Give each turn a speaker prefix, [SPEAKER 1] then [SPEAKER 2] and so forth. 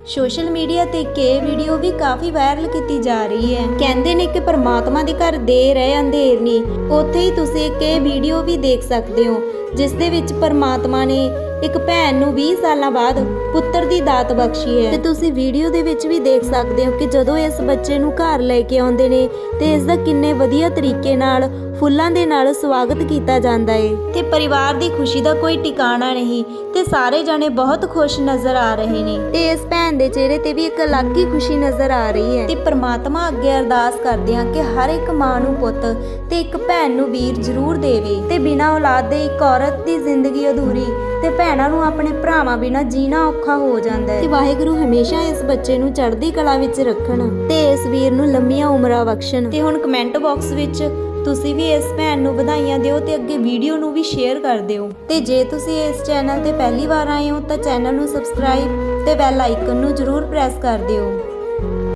[SPEAKER 1] Social media ਤੇ ਇੱਕ ਇਹ ਵੀਡੀਓ ਵੀ ਕਾਫੀ ਵਾਇਰਲ ਕੀਤੀ ਜਾ ਰਹੀ ਹੈ। ਕਹਿੰਦੇ ਨੇ ਕਿ ਪਰਮਾਤਮਾ ਦੇ ਘਰ ਦੇ ਰਹੇ ਅੰਧੇਰ ਨੇ। ਉੱਥੇ ਹੀ ਤੁਸੀਂ ਇੱਕ ਵੀਡੀਓ ਵੀ ਦੇਖ ਸਕਦੇ ਹੋ, ਜਿਸ ਦੇ ਵਿੱਚ ਪਰਮਾਤਮਾ ਨੇ ਇੱਕ ਭੈਣ ਨੂੰ 20 ਸਾਲਾਂ ਬਾਅਦ ਪੁੱਤਰ ਦੀ ਦਾਤ ਬਖਸ਼ੀ ਹੈ। ਤੇ ਤੁਸੀਂ ਵੀਡੀਓ ਦੇ ਵਿੱਚ ਵੀ ਦੇਖ ਸਕਦੇ ਹੋ ਕਿ ਜਦੋਂ ਇਸ ਬੱਚੇ ਨੂੰ ਘਰ ਲੈ ਕੇ ਆਉਂਦੇ ਨੇ, ਤੇ ਇਸ ਦਾ ਕਿੰਨੇ ਵਧੀਆ ਤਰੀਕੇ ਨਾਲ, ਫੁੱਲਾਂ ਦੇ ਨਾਲ ਸਵਾਗਤ ਕੀਤਾ ਜਾਂਦਾ ਏ। ਤੇ ਪਰਿਵਾਰ ਦੀ ਖੁਸ਼ੀ ਦਾ ਕੋਈ ਟਿਕਾਣਾ ਨਹੀਂ, ਤੇ ਸਾਰੇ ਜਾਣੇ ਬਹੁਤ ਖੁਸ਼ ਨਜ਼ਰ ਆ ਰਹੇ ਨੇ। ਤੇ ਇਸ ਭੈਣ ਦੇ ਚਿਹਰੇ ਤੇ ਵੀ ਇੱਕ ਅਲੱਗ ਹੀ ਖੁਸ਼ੀ ਨਜ਼ਰ ਆ ਰਹੀ ਹੈ। ਤੇ ਪ੍ਰਮਾਤਮਾ ਅੱਗੇ ਅਰਦਾਸ ਕਰਦੇ ਹਾਂ ਕਿ ਹਰ ਇੱਕ ਮਾਂ ਨੂੰ ਪੁੱਤ ਤੇ ਇੱਕ ਭੈਣ ਨੂੰ ਵੀਰ ਜ਼ਰੂਰ ਦੇਵੇ। ਤੇ ਬਿਨਾਂ ਔਲਾਦ ਦੇ ਇੱਕ ਔਰਤ ਦੀ ਜ਼ਿੰਦਗੀ ਅਧੂਰੀ, ਤੇ ਭੈਣਾਂ ਨੂੰ ਆਪਣੇ ਭਰਾਵਾਂ ਬਿਨਾਂ ਜੀਣਾ ਔਖਾ ਹੋ ਜਾਂਦਾ ਹੈ। ਤੇ ਵਾਹਿਗੁਰੂ ਹਮੇਸ਼ਾ ਇਸ ਬੱਚੇ ਨੂੰ ਚੜ੍ਹਦੀ ਕਲਾ ਵਿੱਚ ਰੱਖਣ ਤੇ ਇਸ ਵੀਰ ਨੂੰ ਲੰਮੀਆਂ ਉਮਰਾਂ ਬਖਸ਼ਣ। ਤੇ ਹੁਣ ਕਮੈਂਟ ਬਾਕਸ ਵਿੱਚ ਤੁਸੀਂ ਵੀ ਇਸ ਭੈਣ ਨੂੰ ਵਧਾਈਆਂ ਦਿਓ ਤੇ ਅੱਗੇ ਵੀਡੀਓ ਨੂੰ ਵੀ ਸ਼ੇਅਰ ਕਰ ਦਿਓ। ਤੇ ਜੇ ਤੁਸੀਂ ਇਸ ਚੈਨਲ ਤੇ ਪਹਿਲੀ ਵਾਰ ਆਏ ਹੋ ਤਾਂ ਚੈਨਲ ਨੂੰ ਸਬਸਕ੍ਰਾਈਬ ਤੇ ਬੈਲ ਆਈਕਨ ਨੂੰ ਜ਼ਰੂਰ ਪ੍ਰੈਸ ਕਰ ਦਿਓ।